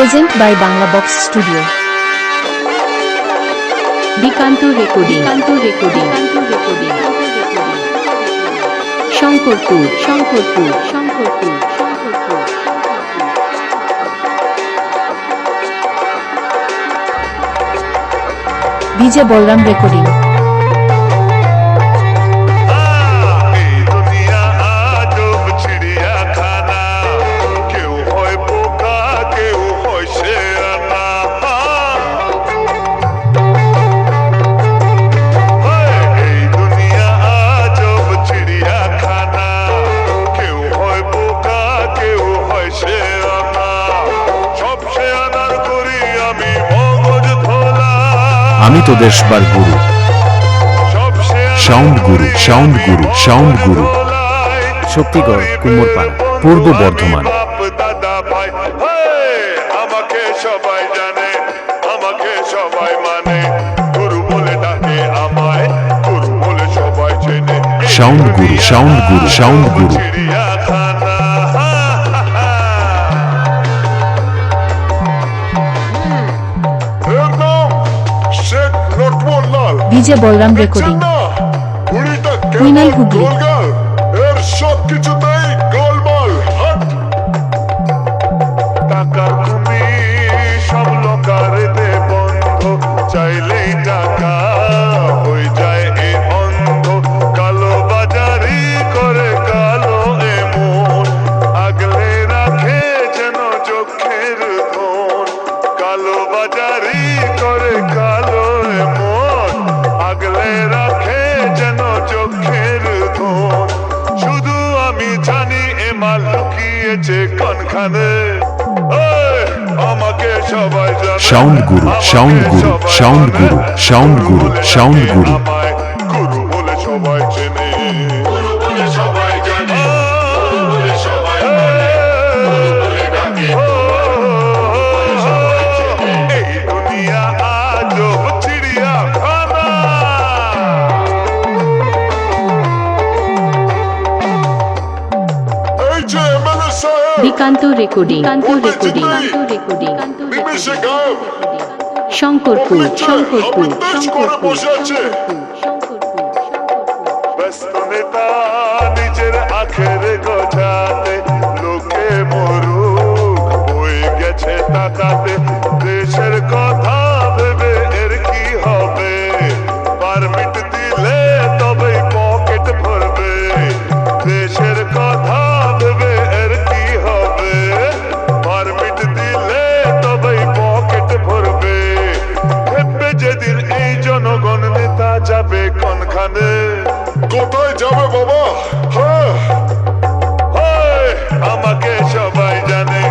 Present by Bangla box studio Bikanta recording recording recording Shankarpur Shankarpur Shankarpur DJ Balaram recording আমি তো দেশবার গুরু। Sound গুরু sound গুরু sound গুরু। শক্তিগড় কুমোরপাড়া পূর্ব বর্ধমান। আমাকে সবাই জানে আমাকে সবাই মানে। গুরু বলে আমায় বলে সবাই সাউন্ড গুরু sound Guru sound Guru. DJ Balaram recording উইনাই Hooghly দিয়েছে কানখানে। আমাকে সবাই সাউন্ড গুরু সাউন্ড গুরু সাউন্ড গুরু sound Guru sound Guru. Bikanta recording. Kanta recording. Kanta recording Shankarpur. Shankarpur. Shankarpur. Shankarpur. নিজের আখের কথা যাবে কোনখানে? কোথায় যাবে বাবা? হ্যাঁ। আমাকে সবাই জানে।